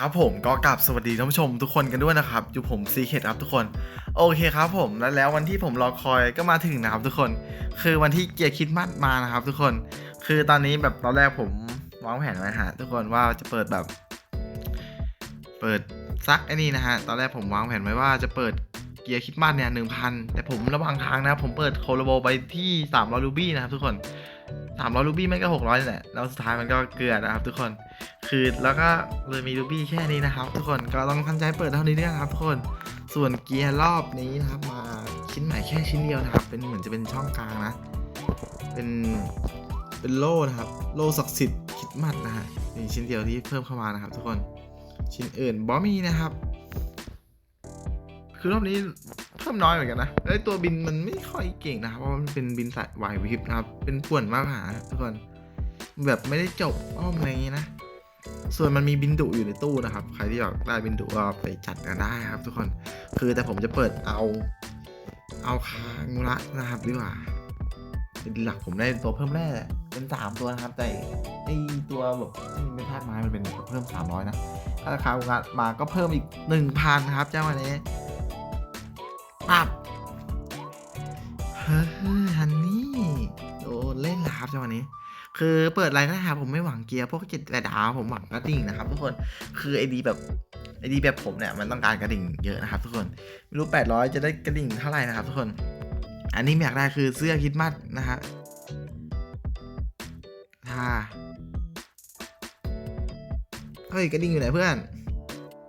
ครับผมก็กลับสวัสดีท่านผู้ชมทุกคนกันด้วยนะครับ อยู่ผมซีเคทครับทุกคน โอเคครับผมและแล้ววันที่ผมรอคอยก็มาถึงนะครับทุกคน คือวันที่เกียร์คิดมัดมานะครับทุกคน คือตอนนี้แบบตอนแรกผมวางแผนไว้ฮะทุกคนว่าจะเปิดแบบ เปิดซักไอ้นี่นะฮะตอนแรกผมวางแผนไว้ว่าจะเปิดเกียร์คิดมัดเนี่ยหนึ่งพันแต่ผมระหว่างทางนะผมเปิดโคโลโบไปที่สามร้อยรูบี้นะครับทุกคน สามร้อยรูบี้ไม่ก็หกร้อยแหละแล้วสุดท้ายมันก็เกลือนะครับ ทุกคนคือแล้วก็เลยมีรูบี้แค่นี้นะครับ ทุกคนก็ต้องทันใจเปิดเท่านี้ด้วยนะครับทุกคนส่วนเกียร์รอบนี้นะครับ มาชิ้นใหม่แค่ชิ้นเดียวนะครับ เป็นเหมือนจะเป็นช่องกลางนะ เป็นเป็นโล่นะครับ โล่ศักดิ์สิทธิ์คิดมัดนะฮะนี่ชิ้นเดียวที่เพิ่มเข้ามานะครับ ทุกคนชิ้นอื่นบอมีนะครับ คือรอบนี้ เพิ่มน้อยเหมือนกันนะไอตัวบินมันไม่ค่อยเก่งนะครับ เพราะมันเป็นบินสายไหววิบนะครับ เป็นป่วนมากหาทุกคน แบบไม่ได้จบอ้อมอะไรอย่างงี้นะ ส่วนมันมีบินดุอยู่ในตู้นะครับ ใครที่อยากได้บินดุก็ไปจัดกันได้ครับ ทุกคน คือแต่ผมจะเปิดเอา เอาคางูระนะครับดีกว่า เป็นหลักผมได้ตัวเพิ่มแร่เป็นสามตัวนะครับ แต่ไอตัวแบบที่มันเป็นธาตุไม้มันเป็นเพิ่มสามร้อยนะ ถ้าราคางูระมาก็เพิ่มอีกหนึ่งพันครับเจ้าวันนี้ ปับเฮ้ยฮันนี่โดนเล่นล้วครับจ้าวันนี้ คือเปิดอะไรก็ได้ครับผมไม่หวังเกียร์พวกเจ็ดแปดดาวผมหวังกระดิ่งนะครับทุกคนคือไอดีแบบไอดีแบบผมเนี่ยมันต้องการกระดิ่งเยอะนะครับทุกคนไม่รู้ 800 จะได้กระดิ่งเท่าไหร่นะครับทุกคน อันนี้อยากได้คือเสื้อคริดมัดนะฮะถ้าเฮ้ยกระดิ่งอยู่ไหนเพื่อน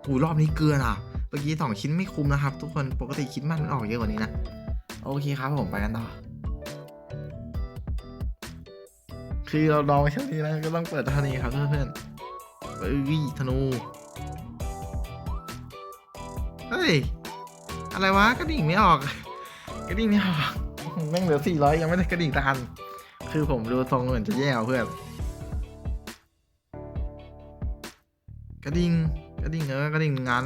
หูรอบนี้เกลืออะ มื่อกี้สองชิ้นไม่คุ้มนะครับ ทุกคนปกติคริดมัดมันออกเยอะกว่านี้นะ โอเคครับผมไปกันต่อ คือเราลองไปเท่านี้นะก็ต้องเปิดเท่านี้ครับเพื่อนๆเอ้ยธนู เฮ้ย อะไรวะกระดิ่งไม่ออก กระดิ่งไม่ออกแม่งเหลือสี่ร้อยยังไม่ได้กระดิ่งตัน คือผมดูทรงเหมือนจะแย่เอาเพื่อนกระดิ่งกระดิ่งเออกระดิ่งงาน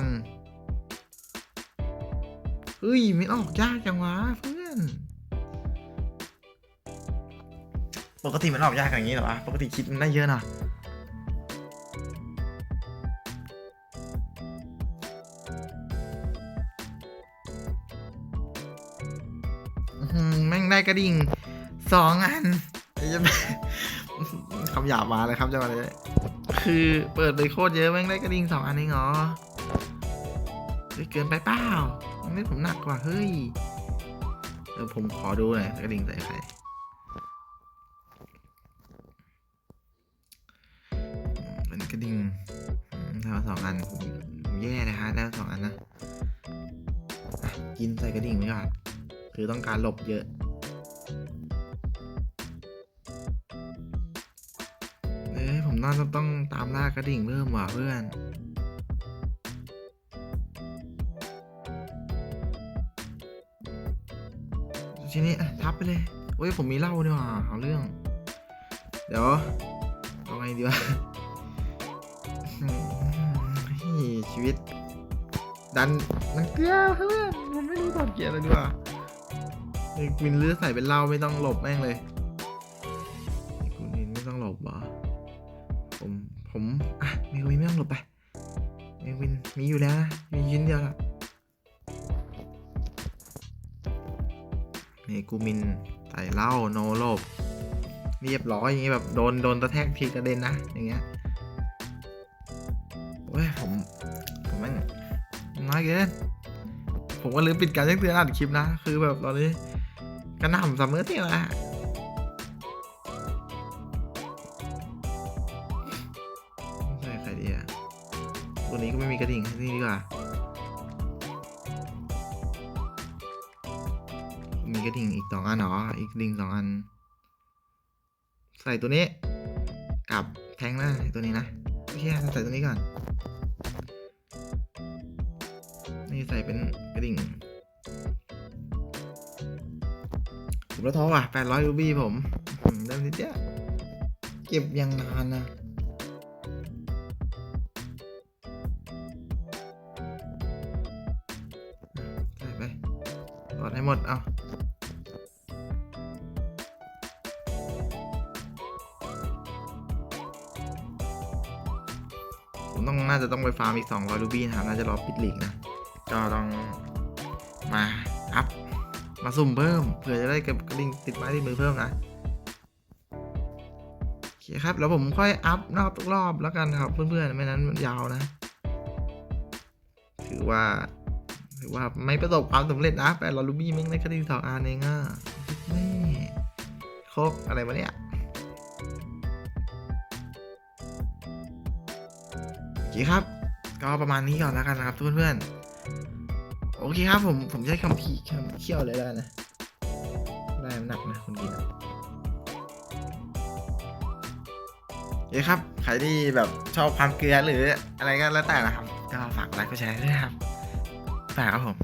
เฮ้ยไม่ออกยากจังวะเพื่อน ปกติมันออกยากอย่างนี้เหรอวะ ปกติคิดมันได้เยอะนะแม่งได้กระดิ่งสองอันไอ้เหี้ยคำหยาบมาเลยครับจะมาเลยคือเปิดไปโคตรเยอะแม่งได้กระดิ่งสองอันเองเหรอเฮ้เกินไปเปล่า มันไม่ผมหนักกว่าเฮ้ยเออผมขอดูหน่อยกระดิ่งใส่ใครเป็นกระดิ่งอืมาสองอันผมแย่นะฮะได้สองอันนะะกินใส่กระดิ่งไว้ก่อนคือต้องการหลบเยอะเอ้ยผมน่าจะต้องตามล่ากระดิ่งเพิ่มว่ะเพื่อน ทีนี้อ่ทับไปเลยเว้ยผมมีเหล้าด้วยว่ะเอาเรื่อง เดี๋ยวเอาไงดีวะชีวิต ดันนังเกลือเพื่อนผมไม่รู้ตอนเกียร์เลยดีกว่าไอ้วินเลือใส่เป็นเหล้าไม่ต้องหลบแม่งเลยไอ้คุณวินไม่ต้องหลบเหรอผมผมอะเมกวินไม่ต้องหลบไปเมกวินมีอยู่แล้วนะมีชิ้นเดียวละ เมกูมินใส่เหล้าโนหลบเรียบร้อยอย่างงี้แบบโดนโดนกระแทกทีกระเด็นนะอย่างเงี้ยโอ้ยผมผมแม่งน้อยเกินผมก็ลืมปิดการแจ้งเตือนอัดคลิปนะ คือแบบตอนนี้กระหน่ำซัมเมอร์เที่ยงแล้วอะใส่ใครดีอะตัวนี้ก็ไม่มีกระดิ่งให้นี่ดีกว่า กดิ่งอีกสองอันหรอ อีกดิ่งสองอัน ใส่ตัวนี้ กับแทงหน้าตัวนี้นะโอเคใส่ตัวนี้ก่อน นี่ใส่เป็นกระดิ่งผมแล้วท้อว่ะแปดร้อยรูบี้ผมอืมได้นิดเดียวเก็บยังนานนะใส่ไปถอดให้หมด เอา ผมต้องน่าจะต้องไปฟาร์มอีก 200รูบี้นะครับ น่าจะรอปิดลีกนะ ก็ต้องมาอัพ มาสุ่มเพิ่ม เผื่อจะได้กับกระดิ่งติดไม้ติดมือเพิ่มนะโอเคครับ แล้วผมค่อยอัพนอกทุกรอบแล้วกันครับ เพื่อนๆ ไม่นั้นมันยาวนะ ถือว่า ถือว่าไม่ประสบความสำเร็จนะแปดร้อยรูบี้มึงได้แค่ที่สองอันเองอะแม่โคกอะไรวะเนี่ย โอเคครับ ก็ประมาณนี้ก่อนแล้วกันนะครับเพื่อนๆ โอเคครับผม ผมใช้คำพีคำเขี้ยวเลยแล้วกันนะ ได้หนักนะคนกินอะโอเคครับ ใครที่แบบชอบความเกลือหรืออะไรก็แล้วแต่นะครับ ก็ฝากไลค์ก็แชร์ด้วยครับฝากครับผม